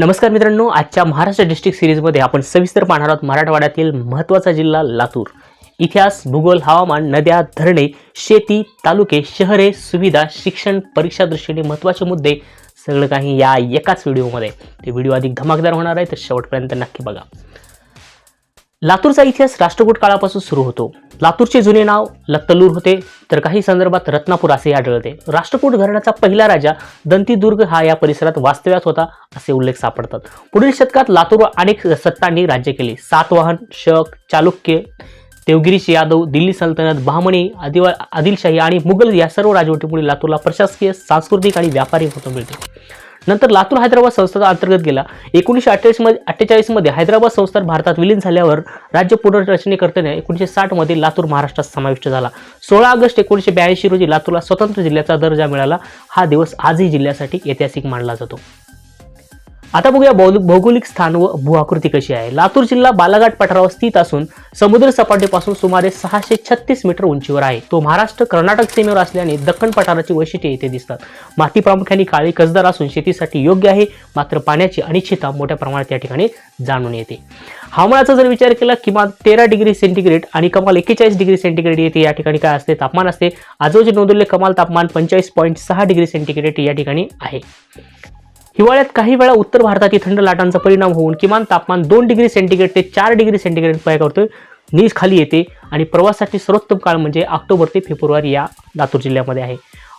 नमस्कार मित्रांनो आजच्या महाराष्ट्र डिस्ट्रिक्ट सिरीजमध्ये आपण सविस्तर पाहणार आहोत मराठवाड्यातील महत्त्वाचा जिल्हा लातूर. इतिहास भूगोल हवामान नद्या धरणे शेती तालुके शहरे सुविधा शिक्षण परीक्षा दृष्टीने महत्त्वाचे मुद्दे सगळं काही या एकाच व्हिडिओमध्ये. ते व्हिडिओ अधिक धमाकदार होणार आहे तर शेवटपर्यंत नक्की बघा. लातूरचा इतिहास राष्ट्रकूट काळापासून सुरू होतो. लातूरचे जुने नाव लत्तलूर होते तर काही संदर्भात रत्नापूर असे आढळते. राष्ट्रकूट घराण्याचा पहिला राजा दंतीदुर्ग हा या परिसरात वास्तव्यात होता असे उल्लेख सापडतात. पुढील शतकात लातूरवर अनेक सत्तांनी राज्य केले. सातवाहन शक चालुक्य देवगिरीश यादव दिल्ली सल्तनत बहामणी आदिवा आदिलशाही आणि मुघल या सर्व राजवटीमुळे लातूरला प्रशासकीय सांस्कृतिक आणि व्यापारी महत्त्व मिळते. नंतर लातूर हैदराबाद संस्थाचा अंतर्गत गेला. एकोणीसशे अठ्ठेचाळीसमध्ये अठ्ठेचाळीसमध्ये हैदराबाद संस्थान भारतात विलीन झाल्यावर राज्य पुनर्रचनेकर्त्याने एकोणीसशे साठमध्ये लातूर महाराष्ट्रात समाविष्ट झाला. सोळा ऑगस्ट एकोणीसशे ब्याऐंशी रोजी लातूरला स्वतंत्र जिल्ह्याचा दर्जा मिळाला. हा दिवस आजही जिल्ह्यासाठी ऐतिहासिक मानला जातो. आता बघूया भौगोलिक स्थान व भूआकृती कशी आहे. लातूर जिल्हा बालाघाट पठारावर स्थित असून समुद्र सपाटीपासून सुमारे सहाशे छत्तीस मीटर उंचीवर आहे. तो महाराष्ट्र कर्नाटक सीमेवर असल्याने दख्खन पठाराची वैशिष्ट्ये येथे दिसतात. माती प्रामुख्याने काळी कसदार असून शेतीसाठी योग्य आहे. मात्र पाण्याची अनिश्चितता मोठ्या प्रमाणात या ठिकाणी जाणून येते. हवामानाचा जर विचार केला किमान तेरा डिग्री सेंटीग्रेड आणि कमाल एक्केचाळीस डिग्री सेंटीग्रेड येथे या ठिकाणी काय असते? तापमान असते. आजोचे नोंदवले कमाल तापमान पंचेचाळीस पॉईंट सहा डिग्री सेंटीग्रेड या ठिकाणी आहे. हिवाळ्यात काही वेळा उत्तर भारताची थंड लाटांचा परिणाम होऊन किमान तापमान दोन डिग्री सेंटीग्रेड ते चार डिग्री सेंटीग्रेड पाय करतोय. नीज खाली येते आणि प्रवासाची सर्वोत्तम काळ म्हणजे ऑक्टोबर ते फेब्रुवारी या लातूर जिल्ह्यामध्ये आहे.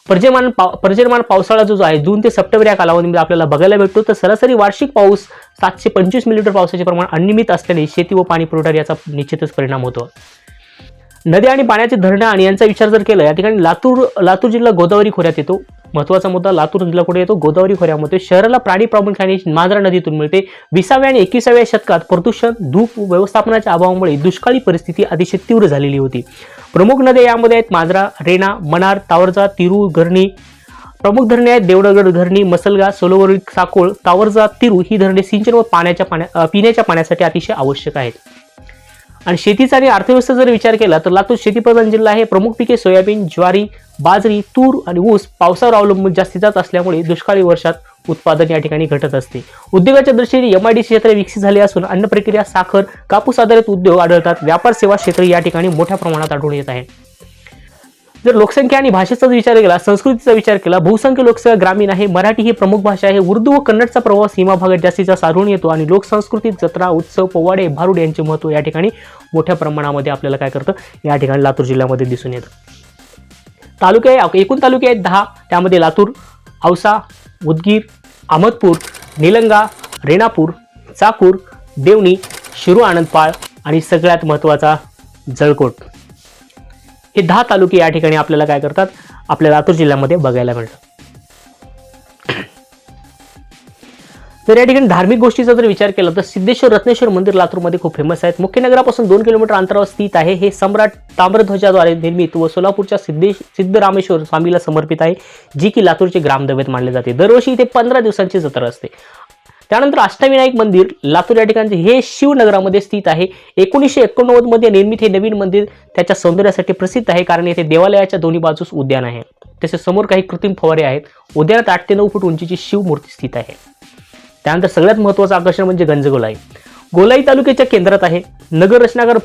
पर्जमान पाव पर्जमान पावसाळा जो जो आहे जून ते सप्टेंबर या कालावधीमध्ये आपल्याला बघायला भेटतो. तर सरासरी वार्षिक पाऊस सातशे पंचवीस मिलीमीटर पावसाचे प्रमाण अनियमित असल्याने शेती व पाणी पुरवठ्यावर याचा निश्चितच परिणाम होतो. नद्या आणि पाण्याचे धरणं आणि यांचा विचार जर केला या ठिकाणी लातूर लातूर जिल्हा गोदावरी खोऱ्यात येतो. महत्त्वाचा मुद्दा लातूर जिल्हा कुठे येतो? गोदावरी खोऱ्यामध्ये. शहराला प्राणी प्रामुख्याने मांजरा नदीतून मिळते. विसाव्या आणि एकविसाव्या शतकात प्रदूषण धूप व्यवस्थापनाच्या अभावामुळे दुष्काळी परिस्थिती अतिशय तीव्र झालेली होती. प्रमुख नद्या यामध्ये आहेत मांजरा रेणा मनार तावरजा तिरू घरणी. प्रमुख धरणे आहेत देवडगड धरणी मसलगा सोलोवरी साकोळ तावरजा तिरू ही धरणे सिंचन व पाण्याच्या पाण्या पिण्याच्या पाण्यासाठी अतिशय आवश्यक आहेत. आणि शेतीचा आणि अर्थव्यवस्था जर विचार केला तर लातूर शेतीप्रधान जिल्हा आहे प्रमुख पिके सोयाबीन ज्वारी बाजरी तूर आणि ऊस पावसावर अवलंबून जास्तीत जास्त असल्यामुळे दुष्काळी वर्षात उत्पादन या ठिकाणी घटत असते. उद्योगाच्या दृष्टीने एम आय डी क्षेत्र विकसित झाले असून अन्न प्रक्रिया साखर कापूस आधारित उद्योग आढळतात. व्यापार सेवा क्षेत्र या ठिकाणी मोठ्या प्रमाणात आढळून येत आहे. जर लोकसंख्या आणि भाषेचा विचार केला संस्कृतीचा विचार केला बहुसंख्य लोकसंख्या ग्रामीण आहे मराठी ही प्रमुख भाषा आहे उर्दू व कन्नडचा प्रभाव सीमा भागात जास्तीचा साधून येतो आणि लोकसंस्कृतीत जत्रा उत्सव पोवाडे भारुड यांचे महत्त्व या ठिकाणी मोठ्या प्रमाणामध्ये आपल्याला काय करतं? या ठिकाणी लातूर जिल्ह्यामध्ये दिसून येतं. तालुके आहे एकूण तालुके आहेत दहा त्यामध्ये लातूर औसा उदगीर अहमदपूर निलंगा रेणापूर चाकूर देवणी शिरू आनंदपाळ आणि सगळ्यात महत्त्वाचा जळकोट. हे दहा तालुके या ठिकाणी आपल्याला काय करतात? आपल्या लातूर जिल्ह्यामध्ये बघायला मिळतात तर या ठिकाणी धार्मिक गोष्टीचा जर विचार केला तर सिद्धेश्वर रत्नेश्वर मंदिर लातूरमध्ये खूप फेमस आहेत. मुख्य नगरापासून दोन किलोमीटर अंतरावर स्थित आहे. हे सम्राट ताम्रध्वजाद्वारे निर्मित व सोलापूरच्या सिद्धेश सिद्धरामेश्वर स्वामीला समर्पित आहे जी की लातूरचे ग्रामदैवत मानले जाते. दरवर्षी इथे पंधरा दिवसांची जत्रा असते. त्यानंतर अष्टविनायक मंदिर लातूर या ठिकाणचे हे शिवनगरामध्ये स्थित आहे. एकोणीसशे एकोणनव्वदमध्ये निर्मित हे नवीन मंदिर त्याच्या सौंदर्यासाठी प्रसिद्ध आहे कारण येथे देवालयाच्या दोन्ही बाजूस उद्यान आहे. तसेच समोर काही कृत्रिम फवारे आहेत. उद्यानात आठ ते नऊ फूट उंचीची शिवमूर्ती स्थित आहे. त्यानंतर सगळ्यात महत्त्वाचं आकर्षण म्हणजे गंजगोला आहे गोलाई तालुक्याच्या केंद्रात आहे. नगर रचनाकार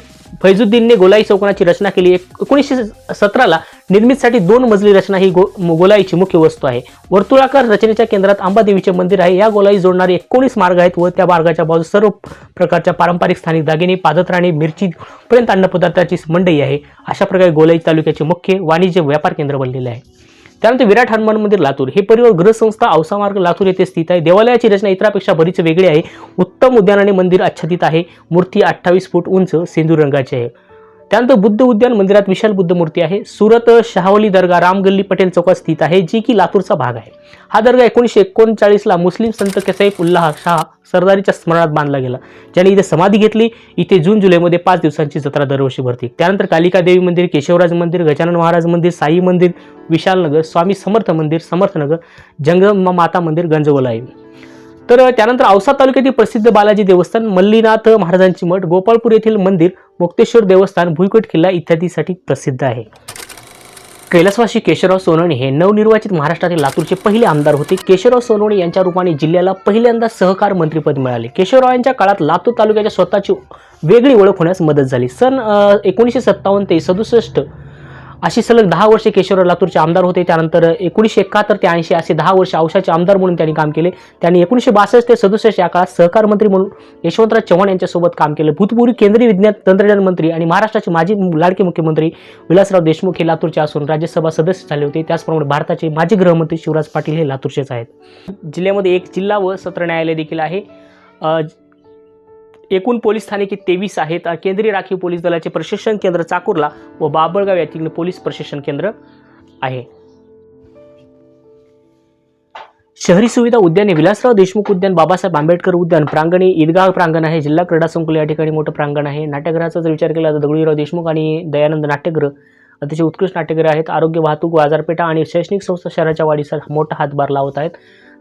फैजुद्दीनने गोलाई चौकोनाची रचना केली. एक एकोणीसशे सतराला निर्मितीसाठी दोन मजली रचना ही गो गोलाईची मुख्य वस्तू आहे. वर्तुळाकार रचनेच्या केंद्रात अंबादेवीचे मंदिर आहे. या गोलाई जोडणारे एकोणीस मार्ग आहेत व त्या मार्गाच्या बाजू सर्व प्रकारच्या पारंपरिक स्थानिक दागिने पादत्राणे मिरची पर्यंत अन्नपदार्थाची मंडई आहे. अशा प्रकारे गोलाई तालुक्याचे मुख्य वाणिज्य व्यापार केंद्र बनलेले आहे. त्यानंतर विराट हनुमान मंदिर लातूर. हे परिवार गृहसंस्था औसा मार्ग लातूर येथे स्थित आहे. देवालयाची रचना इतरापेक्षा बरीच वेगळी आहे. उत्तम उद्यानाने मंदिर आच्छादित आहे. मूर्ती अठ्ठावीस फूट उंच सिंदूर रंगाची आहे. त्यानंतर बुद्ध उद्यान मंदिरात विशाल बुद्ध मूर्ती आहे. सुरत शहावली दर्गा रामगल्ली पटेल चौकात स्थित आहे जी की लातूरचा भाग आहे. हा दर्गा एकोणीसशे एकोणचाळीसला मुस्लिम संत कसैफ उल्लाह शाह सरदारीच्या स्मरणात बांधला गेला. ज्याने इथे समाधी घेतली. इथे जून जुलैमध्ये पाच दिवसांची जत्रा दरवर्षी भरते. त्यानंतर कालिका देवी मंदिर केशवराज मंदिर गजानन महाराज मंदिर साई मंदिर विशालनगर स्वामी समर्थ मंदिर समर्थनगर जंगम माता मंदिर आहे तर त्यानंतर औसा तालुक्यातील प्रसिद्ध बालाजी देवस्थान मल्लीनाथ महाराजांची मठ गोपाळपूर येथील मंदिर मुक्तेश्वर देवस्थान भुईकोट किल्ला इत्यादीसाठी प्रसिद्ध आहे. कैलासवासी केशवराव सोनवणे हे नवनिर्वाचित महाराष्ट्रातील लातूरचे पहिले आमदार होते. केशवराव सोनवणे यांच्या रूपाने जिल्ह्याला पहिल्यांदा सहकार मंत्रीपद मिळाले. केशवराव यांच्या काळात लातूर तालुक्याच्या स्वतःची वेगळी ओळख होण्यास मदत झाली. सन एकोणीसशे सत्तावन्न ते सदुसष्ट अशी सलग दहा वर्षे केशवराव लातूरचे आमदार होते. त्यानंतर एकोणीसशे एकाहत्तर ते ऐंशी असे दहा वर्ष औषाचे आमदार म्हणून त्यांनी काम केले. त्यांनी एकोणीसशे बासष्ट ते सदुसष्ट या काळात सहकार मंत्री म्हणून यशवंतराव चव्हाण यांच्यासोबत काम केलं. भूतपूर्वी केंद्रीय विज्ञान तंत्रज्ञान मंत्री आणि महाराष्ट्राचे माजी लाडके मुख्यमंत्री विलासराव देशमुख हे लातूरचे असून राज्यसभा सदस्य झाले होते. त्याचप्रमाणे भारताचे माजी गृहमंत्री शिवराज पाटील हे लातूरचेच आहेत. जिल्ह्यामध्ये एक जिल्हा व सत्र न्यायालय देखील आहे. एकूण पोलीस स्थानके तेवीस आहेत. केंद्रीय राखीव पोलीस दलाचे प्रशिक्षण केंद्र चाकूरला व बाबळगाव येथील पोलीस प्रशिक्षण केंद्र आहे. शहरी सुविधा उद्याने विलासराव देशमुख उद्यान बाबासाहेब आंबेडकर उद्यान प्रांगणे ईदगाह प्रांगण आहे जिल्हा क्रीडा संकुल या ठिकाणी मोठं प्रांगण आहे. नाट्यगृहाचा जर विचार केला तर दगडूराव देशमुख आणि दयानंद नाट्यगृह अतिशय उत्कृष्ट नाट्यगृह आहेत. आरोग्य वाहतूक बाजारपेठा आणि शैक्षणिक संस्था शहराच्या वाढीचा मोठा हातभार लावत आहेत.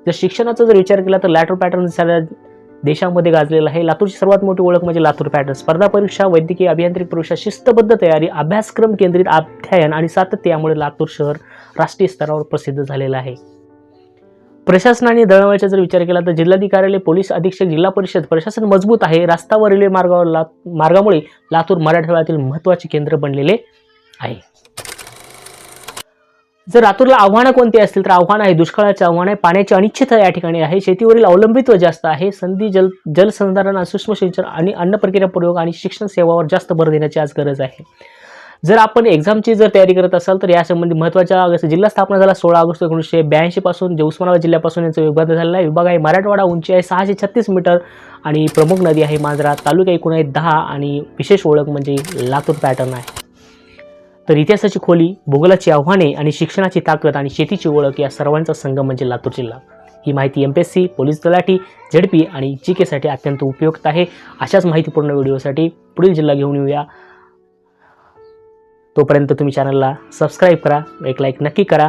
जर शिक्षणाचा जर विचार केला तर लॅटर पॅटर्न देशामध्ये गाजलेलं आहे. लातूरची सर्वात मोठी ओळख म्हणजे लातूर पॅटर्न. स्पर्धा परीक्षा वैद्यकीय अभियांत्रिक परीक्षा शिस्तबद्ध तयारी अभ्यासक्रम केंद्रित अध्ययन आणि सातत्य यामुळे लातूर शहर राष्ट्रीय स्तरावर प्रसिद्ध झालेलं आहे. प्रशासनाने दळणवळीचा जर विचार केला तर जिल्हाधिकारी पोलीस अधीक्षक जिल्हा परिषद प्रशासन मजबूत आहे. रस्ता व रेल्वे मार्गावर ला मार्गामुळे लातूर मराठवाड्यातील महत्त्वाचे केंद्र बनलेले आहे. जर लातूरला आव्हानं कोणती असतील तर आव्हानं आहे दुष्काळाचे आव्हान आहे पाण्याची अनिश्चितता या ठिकाणी आहे शेतीवरील अवलंबित्व जास्त आहे संधी जल जलसंधारण सूक्ष्म सिंचन आणि अन्न प्रक्रिया प्रयोग आणि शिक्षण सेवावर जास्त भर देण्याची आज गरज आहे. जर आपण एक्झामची जर तयारी करत असाल तर यासंबंधी महत्त्वाच्या जसं जिल्हा स्थापना झाला सोळा ऑगस्ट एकोणीसशे ब्याऐंशीपासून जे उस्मानाबाद जिल्ह्यापासून यांचं विभाग झालेला आहे. विभाग आहे मराठवाडा उंची आहे सहाशे छत्तीस मीटर आणि प्रमुख नदी आहे मांजरा. तालुका एकूण आहे दहा आणि विशेष ओळख म्हणजे लातूर पॅटर्न आहे. तर इतिहासाची खोली भूगोलाची आव्हाने आणि शिक्षणाची ताकद आणि शेतीची ओळख या सर्वांचा संगम म्हणजे लातूर जिल्हा. ही माहिती M P S C police तलाठी झेडपी आणि जी केसाठी अत्यंत उपयुक्त आहे. अशाच माहितीपूर्ण व्हिडिओसाठी पुढील जिल्हा घेऊन येऊया. तोपर्यंत तुम्ही चॅनलला सबस्क्राईब करा एक लाईक नक्की करा.